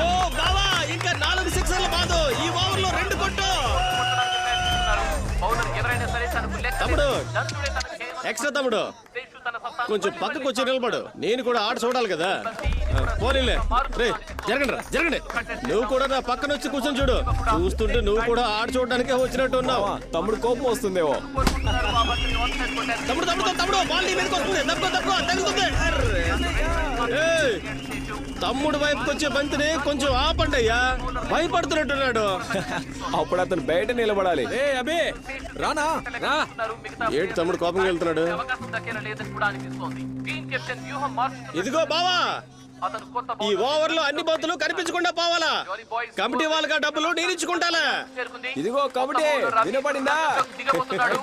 ఓ బావా ఇంకా నాలుగు సిక్సర్లు బాదు. ఈ ఓవర్లో రెండు కొట్టు. తమ్ముడు. ఎక్స్ట్రా తమ్ముడు. కొంచెం పక్కకు వచ్చి నిలబడు. నేను కూడా ఆట చూడాలి కదా. పోనీలే. రే జరగండి రా జరగండి. నువ్వు కూడా నా పక్కన వచ్చి కూర్చొని చూడు. చూస్తుంటే నువ్వు కూడా ఆట చూడడానికే వచ్చినట్టు ఉన్నావు. తమ్ముడు కోపం వస్తుందేమో. తమ్ముడు తమ్ముడు తమ్ముడు. బాల్ నీ మీదకి వస్తుంది. తప్పుకో తప్పుకో. ఏయ్, తమ్ముడు వైపుకి వచ్చే బంతిని కొంచెం ఆపండి అయ్యా భయపడుతున్నట్టున్నాడు అప్పుడు అతను బయట నిలబడాలి ఏ అబే రానా రా ఏంటి తమ్ముడు కోపంగా వెళ్తున్నాడు అవకాశం దక్కేలా లేదని కూడా అనిపిస్తోంది టీమ్ కెప్టెన్ వ్యూహం మార్చుతున్నారు. ఇదిగో బావా అతను కొత్త ఈ బౌలర్ ఓవర్లో అన్ని బంతులు కనిపించకుండా పోవాలా కమిటీ వాళ్ళకి డబ్బులు నేను ఇచ్చుకుంటాలే చేరుకుంది. ఇదిగో కబడ్డీ, వినపడిందా? దిగబోతున్నాడు.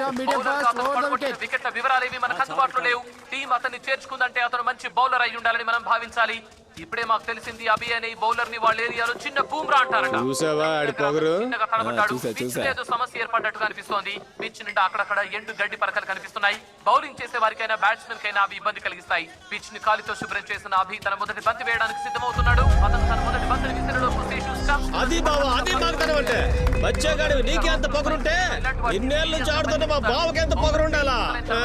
వికెట్ల వివరాలు ఏవి మనకు అందుబాటులో లేవు టీం అతన్ని చేర్చుకుందంటే అతను మంచి బౌలర్ అయి ఉండాలని మనం భావించాలి ఇప్పుడే మాకు తెలిసింది అభి అనే ఈ బౌలర్ని వాళ్ళ ఏరియాలో చిన్న బూమ్రా అంటారట. చూసావా ఆడి పొగరు? చిన్నగా తడబడ్డాడు. పిచ్. ఏదో సమస్య ఏర్పడ్డట్టుగా అనిపిస్తోంది పిచ్ నిండా అక్కడక్కడ ఎండు గడ్డి పరకలు కనిపిస్తున్నాయి. బౌలింగ్ చేసే వారికైనా బ్యాట్స్మెన్ కైనా అవి ఇబ్బంది కలిగిస్తాయి. పిచ్ని కాలితో శుభ్రం చేసిన అభి తన మొదటి బంతి వేయడానికి సిద్ధమవుతున్నాడు. అతను తన మొదటి బంతిని స్టంప్ అది బావా అది మాకు అంటే బచ్చాగాడివి నీకే అంత పొగరుంటే? ఇన్నేళ్ళ నుంచి ఆడుతున్న మా బావకి ఎంత పొగరుండాలా? ఆ.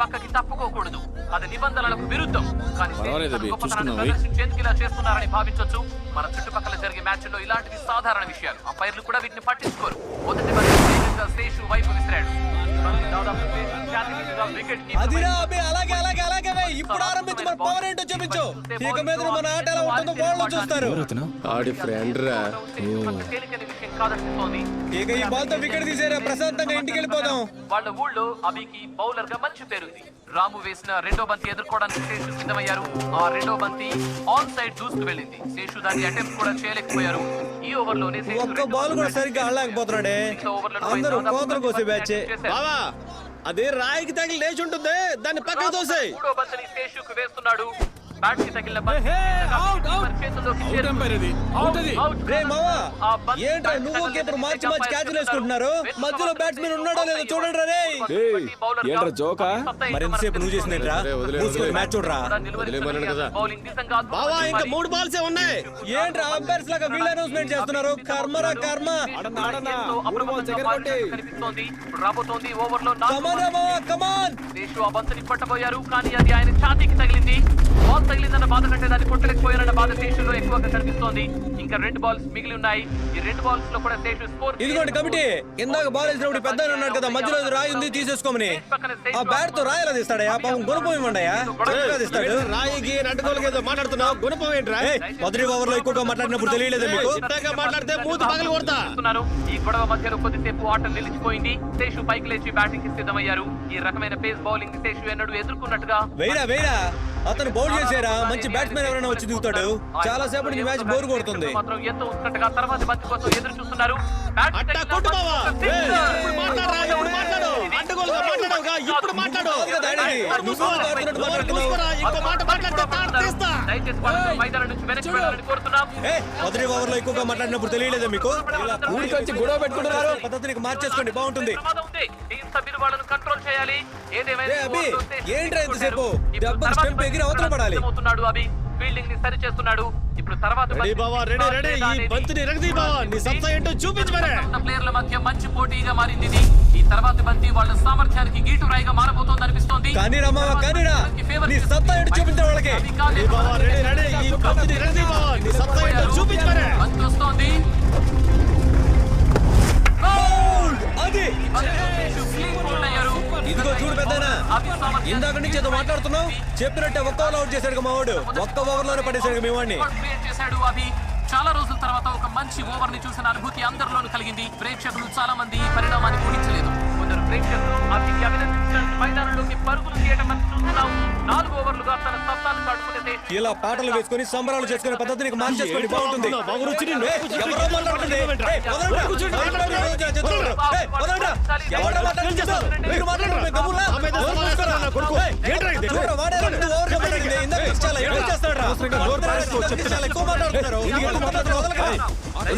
పక్కకి తప్పుకోకూడదు. అది నిబంధనలకు విరుద్ధం. కానీ. ప్రదర్శించేందుకు ఇలా చేస్తున్నారని భావించొచ్చు. మన చుట్టుపక్కల జరిగే మ్యాచ్ల్లో ఇలాంటివి సాధారణ విషయాలు. అంపైర్లు కూడా వీటిని పట్టించుకోరు. మొదటి శేషు వైపు విసిరాడు. దాదాపు అలాగే అలాగే అలాగే. ఇప్పుడు ఆరంభించి మన పవర్ ఏంటో చూపించు ఇక మీద మన ఆట ఎలా ఉంటుందో వాళ్ళు చూస్తారు ఆడి ఫ్రెండ్ రా ఇక ఈ బాల్తో వికెట్ తీసేరా ప్రశాంతంగా ఇంటికి వెళ్ళిపోదాం వాళ్ళ ఊళ్ళో అభికి బౌలర్గా మంచి పేరుంది రాము వేసిన రెండో బంతి ఎదుర్కోవడానికి శేషు సిద్ధమయ్యారు ఆ రెండో బంతి ఆన్ సైడ్ దూసుకు వెళ్ళింది శేషు దాన్ని అటెంప్ట్ కూడా చేయలేకపోయారు ఈ ఓవర్లోనే శేషు ఒక్క బాల్ కూడా సరిగ్గా ఆడలేకపోతున్నాడే అందరూ కోతలు కోసే బ్యాచ్. బావా అది రాయికి తగిలి లేచి ఉంటుంది. దాన్ని పక్కకు తోసేయ్. వేస్తున్నాడు. బ్యాట్కి తగిలిన ఏంట్రా బ్యాట్ నువ్వు తగిలిన కీపర్ మార్చి మార్చి అంపైర్ క్యాచ్లు వేసుకుంటున్నారు? చెప్తున్నారు. మధ్యలో బ్యాట్స్మెన్ ఉన్నాడో లేదో చూడండి రే ఏయ్, ఏంట్రా జోకా? మరి ఎంతసేపు నువ్వు చేసినట్రా? వదిలే, వదిలే, మూసుకొని వదిలే. మ్యాచ్ చూడరా? వదిలేమన్నాను కదా. బౌలింగ్ నిజంగా అద్భుతమైంది బావా ఇంకా మరి. మూడు బాల్సే ఉన్నాయి? ఏంట్రా అంపైర్స్ లాగా అనౌన్స్మెంట్ చేస్తున్నారు. కర్మరా కర్మ ఆడన్నా, ఆడన్నా. ఎంతో మూడు బాల్ అప్రమత్తంగా చక్కెర కొట్టి. మారినట్టు కనిపిస్తోంది. ఇప్పుడు రాబోతోంది ఓవర్లో నాలుగు కమాన్ రా మావా కమాన్ దేశు ఆ బంతిని కొట్టబోయారు కానీ అది ఆయన ఛాతీకి తగిలింది. బాల్ తగిలిందన్న బాధ కంటే దాన్ని కొట్టలేకపోయారన్న బాధ శేషులో ఎక్కువగా కనిపిస్తోంది. ఇంకా రెండు బాల్స్ మిగిలి ఉన్నాయి. ఈ రెండు బాల్స్లో కూడా శేషు స్కోర్ ఇదిగోండి కమిటీ ఇందాక బాల్ వేసినప్పుడు పెద్ద ఉన్నాడు కదా మధ్యలో రాయి ఉంది తీసేసుకోమని. ఆ బ్యాట్తో రాయలా తీస్తాడయ్యా పాపం గుణపం ఇవ్వండియా తీస్తాడు. రాయికి నటుకోలకి ఏదో మాట్లాడుతున్నావు? గుణపం ఏంట్రా? మొదటి ఓవర్లో ఎక్కువగా మాట్లాడినప్పుడు తెలియలేదు మీకు? మాట్లాడితే మూతి పగలు కొడతా. చేస్తున్నారు. ఈ గొడవ మధ్యలో కొద్దిసేపు ఆట నిలిచిపోయింది. శేషు పైకి లేచి బ్యాటింగ్కి సిద్ధమయ్యారు. ఈ రకమైన పేస్ బౌలింగ్ శేషు ఎన్నడూ ఎదుర్కొన్నట్టుగా వెయ్యరా వెయ్యరా అతను బౌల్ చేసారా? మంచి బ్యాట్స్మెన్ ఎవరైనా వచ్చి దిగుతాడు? చాలా సేపటి నుంచి మ్యాచ్ బోర్ కొడుతుంది. మాత్రం ఎంతో ఉత్కంఠగా తర్వాత బంతి కోసం ఎదురు చూస్తున్నారు. మొదటి ఓవర్లో ఎక్కువగా మాట్లాడినప్పుడు తెలియలేదా మీకు? వచ్చి గొడవ పెట్టుకుంటున్నారు. పద్ధతిని మార్చేసుకోండి బాగుంటుంది. ప్రమాదం ఉంది. టీం సభ్యులు వాళ్ళను కంట్రోల్ చేయాలి. ఏంట్రా స్టంప్ ఎగిరి అవతల పడాలి. సిద్ధమవుతున్నాడు అభి. ఫీల్డింగ్ని సరి చేస్తున్నాడు ఇప్పుడు తర్వాత రెడీ బంతి బావా రెడీ రెడీ. ఈ బంతిని ఎరగదీ బావా. నీ సత్తా ఏంటో చూపించు మరే. ప్లేయర్ల మధ్య మంచి పోటీగా మారింది ఇది. తర్వాత బంతి వాళ్ళ సామర్థ్యానికి గీటు రాయిగా మారబోతోంది అనిపిస్తోంది. కానీ రామావా కానీ రా. నీ సత్తా ఏంటి చూపించే వాళ్ళకి. రెడీ బావా రెడీ రెడీ. ఈ బంతిని ఎరగదీ బావా. నీ సత్తా మరే. బంతి వస్తోంది! అది. ఇదిగో చూడు పెద్దనా ఇందాక నుంచి ఏదో మాట్లాడుతున్నావు? చెప్పినట్టే ఒక్క ఓవర్ అవుట్ చేశాడు మా వాడు. ఒక్క ఓవర్లోనే పడేశాడు మీ వాడిని. చేశాడు అభి. చాలా రోజుల తర్వాత ఒక మంచి ఓవర్ని చూసిన అనుభూతి అందరిలోనూ కలిగింది. ప్రేక్షకులు చాలా మంది ఇలా పాటలు వేసుకొని సంబరాలు చేసుకునే పద్ధతిని మార్చేసుకోండి బాగుంటుంది. ఎవరో. మాట్లాడుతున్నారు, నా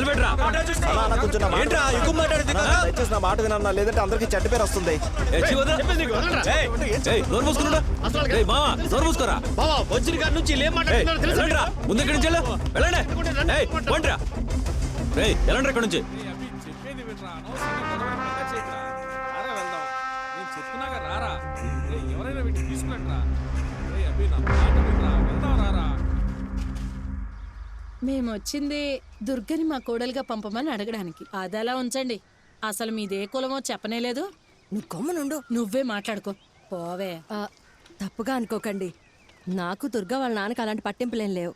ఎక్కువ ఎక్కువ ఎక్కువ మాట్లాడేది? దయచేసి నా మాట వినన్నా లేదంటే అందరికీ చెడ్డ పేరు వస్తుంది. నోరు మూసుకున్నాడా? ఏయ్, మావా, నోరు మూసుకోరా. బావా వచ్చిన కాడి నుంచి ఏం మాట్లాడుతున్నారో తెలుసా. ముందు ఇక్కడి. వెళ్ళండి. మేము వచ్చింది దుర్గని మా కోడలుగా పంపమని అడగడానికి. అదలా ఉంచండి. అసలు మీదే కులమో చెప్పనేలేదు నువ్వు కొమ్మనుండు. నువ్వే మాట్లాడుకో. పోవే. ఆ, తప్పుగా అనుకోకండి. నాకు దుర్గా వాళ్ళ నాన్నకి అలాంటి పట్టింపులేం లేవు.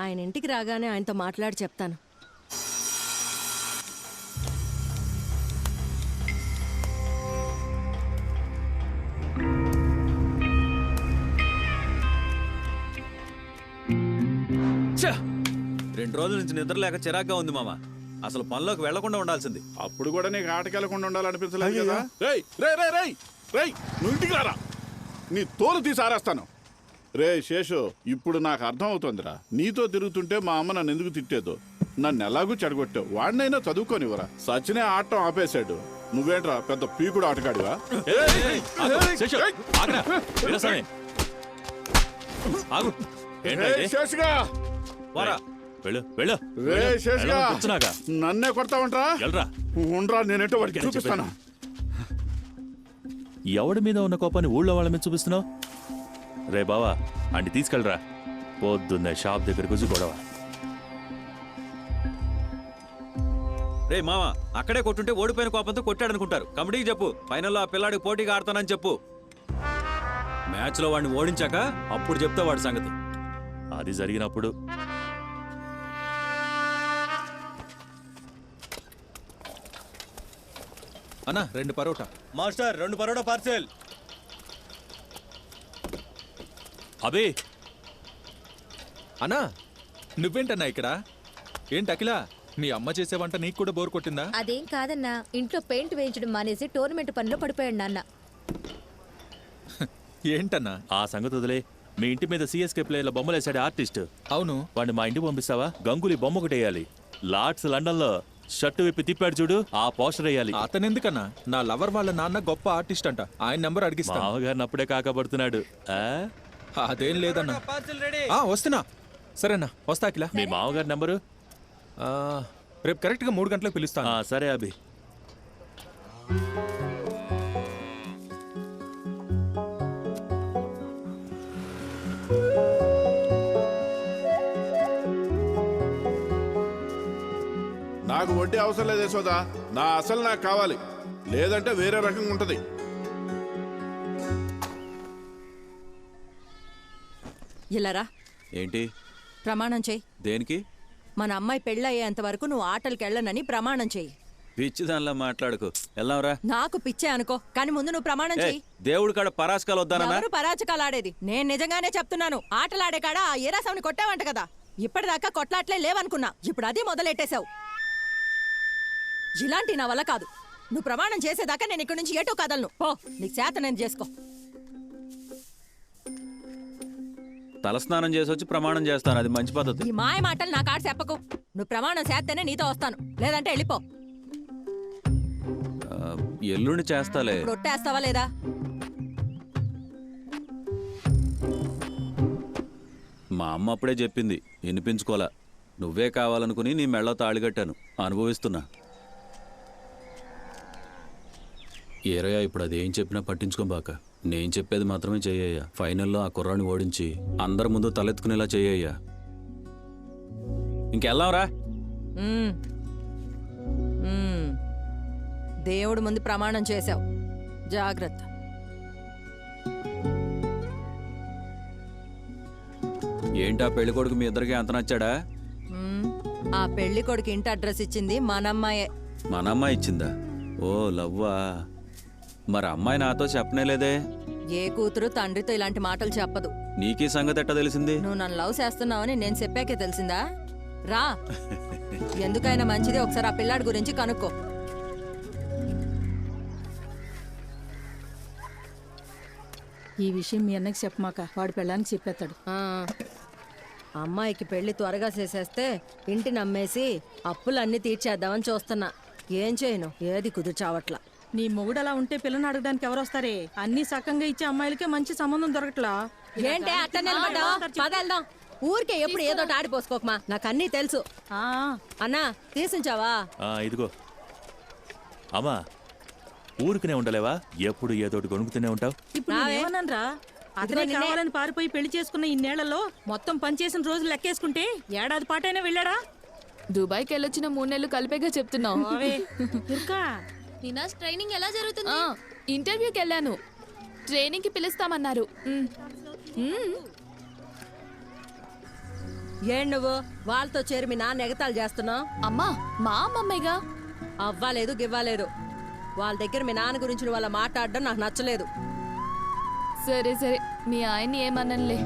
ఆయన ఇంటికి రాగానే ఆయనతో మాట్లాడి చెప్తాను. రెండు రోజుల నుంచి నిద్ర లేక చిరాగ్గా ఉంది మామ. అసలు పనిలోకి వెళ్ళకుండా ఉండాల్సింది. అప్పుడు కూడా నీకు ఆటకెళ్ళకుండా ఉండాలనిపించలేదు కదా? రేయ్ రే రే రేయ్ రేయ్ నువ్వు ఇంటికి రారా? నీ తోలు తీసి ఆరేస్తాను. రే శేషు ఇప్పుడు నాకు అర్థం అవుతుందిరా నీతో తిరుగుతుంటే మా అమ్మ నన్ను ఎందుకు తిట్టేదో? నన్ను ఎలాగూ చెడగొట్టావు. వాడినైనా చదువుకోనివరా సచినే ఆడటం ఆపేశాడు. నువ్వేంట్రా పెద్ద పీకుడు ఆటగాడివా? శేషుగా. వెళ్ళు వెళ్ళు. రే శేషుగా. నన్నే కొడతావంటరా? వెళ్ళరా ఉండరా నేనేంటో వాడికి చూపిస్తాను. ఎవడి మీద ఉన్న కోపాన్ని ఊళ్ళో వాళ్ళ మీద చూపిస్తున్నావు? రే బావా అండి తీసుకెళ్ళరా. పొద్దున్నే షాప్ దగ్గరకు వచ్చి గొడవ. రే మామ అక్కడే కొట్టుంటే ఓడిపోయిన కోపంతో కొట్టాడనుకుంటారు. కమిటీకి చెప్పు. ఫైనల్లో ఆ పిల్లాడికి పోటీగా ఆడతానని చెప్పు. మ్యాచ్లో వాడిని ఓడించాక అప్పుడు చెప్తా వాడి సంగతి. అది జరిగినప్పుడు అన్నా రెండు పరోటా. మాస్టర్ రెండు పరోటా పార్సెల్. అబే అన్నా నువ్వేంటన్నా ఇక్కడ? ఏంటి అఖిల? మీ అమ్మ చేసే వంట నీకు కూడా బోర్ కొట్టిందా? అదేం కాదన్నా ఇంట్లో పెయింట్ వేయించడం మానేసి టోర్నమెంట్ పనిలో పడిపోయాడు నాన్న. ఏంటన్నా? ఆ సంగతి వదిలే. మీ ఇంటి మీద సిఎస్కే ప్లేయర్ల బొమ్మలు వేసాడు ఆర్టిస్ట్. అవును. వాడిని మా ఇంటికి పంపిస్తావా? గంగులీ బొమ్మ ఒకటి వేయాలి. లార్డ్స్ లండన్లో షర్టు విప్పి తిప్పాడు చూడు ఆ పోస్టర్ వేయాలి. అతనెందుకన్నా? నా లవర్ వాళ్ళ నాన్న గొప్ప ఆర్టిస్ట్ అంట. ఆయన నెంబర్ అడిగిస్తా. మామగారిని అప్పుడే కాకపడుతున్నాడు. ఆ? అదేం లేదన్నా. ఆ, వస్తున్నా. సరేనా వస్తా అఖిల. మీ మామగారి నెంబరు? ఆ, రేపు కరెక్ట్గా మూడు గంటలకు పిలుస్తాను ఆ, సరే అభి. నాకు వడ్డీ అవసరం లేదు యశోదా నా అసలు నాకు కావాలి. లేదంటే వేరే రకంగా ఉంటది. ఇలా రా. ఏంటి? ప్రమాణం చెయ్యి దేనికి? మన అమ్మాయి పెళ్ళయ్యేంత వరకు నువ్వు ఆటలకు వెళ్ళనని ప్రమాణం చెయ్యి పిచ్చి దానిలా మాట్లాడుకు వెళ్దాంరా నాకు పిచ్చే అనుకో. కానీ ముందు నువ్వు ప్రమాణం ఏ చెయ్యి దేవుడి కాడ పరాస్కాలు వద్దానన్నా ఎవరు పరాచకాలు ఆడేది నేను నిజంగానే చెప్తున్నాను. ఆటలాడే కాడ ఆ ఏరాసవుని కొట్టావంట కదా. ఇప్పటిదాకా కొట్లాట్లే లేవనుకున్నా. ఇప్పుడు అది మొదలెట్టేశావు. ఇలాంటి నా వల్ల కాదు. నువ్వు ప్రమాణం చేసేదాకా నేను ఇక్కడి నుంచి ఎటో కదలను. పో నీకు చేత నేను చేసుకో. తలస్నానం చేసి వచ్చి ప్రమాణం చేస్తాను. అది మంచి పద్ధతి. ఈ మాయ మాటలు నా కాడ చెప్పకు. నువ్వు ప్రమాణం చేస్తేనే నీతో వస్తాను. లేదంటే వెళ్ళిపో. ఆ, ఎల్లుండి చేస్తాలే. ఇప్పుడు ఒట్టేస్తావా లేదా? మా అమ్మ అప్పుడే చెప్పింది. వినిపించుకోలా. నువ్వే కావాలనుకుని నీ మెళ్ళ తాళి కట్టాను. అనుభవిస్తున్నా. ఏరయ్యా ఇప్పుడు అదేం చెప్పినా పట్టించుకోబాక నేను చెప్పేది మాత్రమే చెయ్యయ్యా. ఫైనల్లో ఆ కుర్రాన్ని ఓడించి అందరి ముందు తలెత్తుకునేలా చెయ్యయ్యా. మ్మ్. మ్మ్. దేవుడి ముందు ప్రమాణం చేశావు. జాగ్రత్త. ఏంటా పెళ్ళి కొడుకు మీ ఇద్దరికి అంత నచ్చాడా? మ్మ్. ఆ పెళ్ళి కొడుకు ఇంటి అడ్రస్ ఇచ్చింది మనమ్మాయే. మన అమ్మాయి ఇచ్చిందా? ఓ లవ్వా. మరి అమ్మాయి నాతో చెప్పనే లేదే? ఏ కూతురు తండ్రితో ఇలాంటి మాటలు చెప్పదు. నీకీ సంగతి ఎట్టా తెలిసింది? నువ్వు నన్ను లవ్ చేస్తున్నావని నేను చెప్పాకే తెలిసిందా? రా. ఎందుకైనా మంచిది ఒకసారి ఆ పిల్లాడి గురించి కనుక్కో. ఈ విషయం మీ అన్నకి చెప్పమాక వాడి పెళ్ళానికి చెప్పేస్తాడు. ఆ, అమ్మాయికి పెళ్ళి త్వరగా చేసేస్తే ఇంటిని అమ్మేసి అప్పులన్నీ తీర్చేద్దామని చూస్తున్నా. ఏం చేయను? ఏది కుదుర్చావట్లా నీ మొగుడు అలా ఉంటే పిల్లని అడగడానికి ఎవరు వస్తారే అన్ని సక్కంగా ఇచ్చే అమ్మాయిలకే మంచి సంబంధం దొరకట్లా? ఏంటే అట్ట నిలబడ్డావు పద వెళ్దాం. ఊరికే ఎప్పుడు ఏదో ఆడిపోసుకోకమా నాకు అన్నీ తెలుసు. ఆ, అన్నా తీసించావా? ఆ, ఇదిగో. అమ్మా ఊరికనే ఉండలేవా? ఎప్పుడు ఏదోటి కొనుక్కుతూనే ఉంటావు? ఇప్పుడు రావే. అతనే నిన్నే. కావాలని పారిపోయి పెళ్ళి చేసుకున్న ఇన్నేళ్ళలో మొత్తం పనిచేసిన రోజులు లెక్కేసుకుంటే ఏడాది పాటైనా వెళ్ళాడా? దుబాయ్కి వెళ్ళొచ్చిన మూడు నెలలు కలిపేగా చెప్తున్నావు. దుర్గా నినాస్ ట్రైనింగ్ ఎలా జరుగుతుంది? ఇంటర్వ్యూకి వెళ్ళాను. ట్రైనింగ్కి పిలుస్తామన్నారు. ఏం నువ్వు? వాళ్ళతో చేరి మీ నాన్న ఎగతాలు చేస్తున్నావు? అమ్మా మా అమ్మమ్మేగా. అవ్వలేదు గివ్వలేదు. వాళ్ళ దగ్గర మీ నాన్న గురించి అలా మాట్లాడడం నాకు నచ్చలేదు. సరే సరే. మీ ఆయన్ని ఏమనలే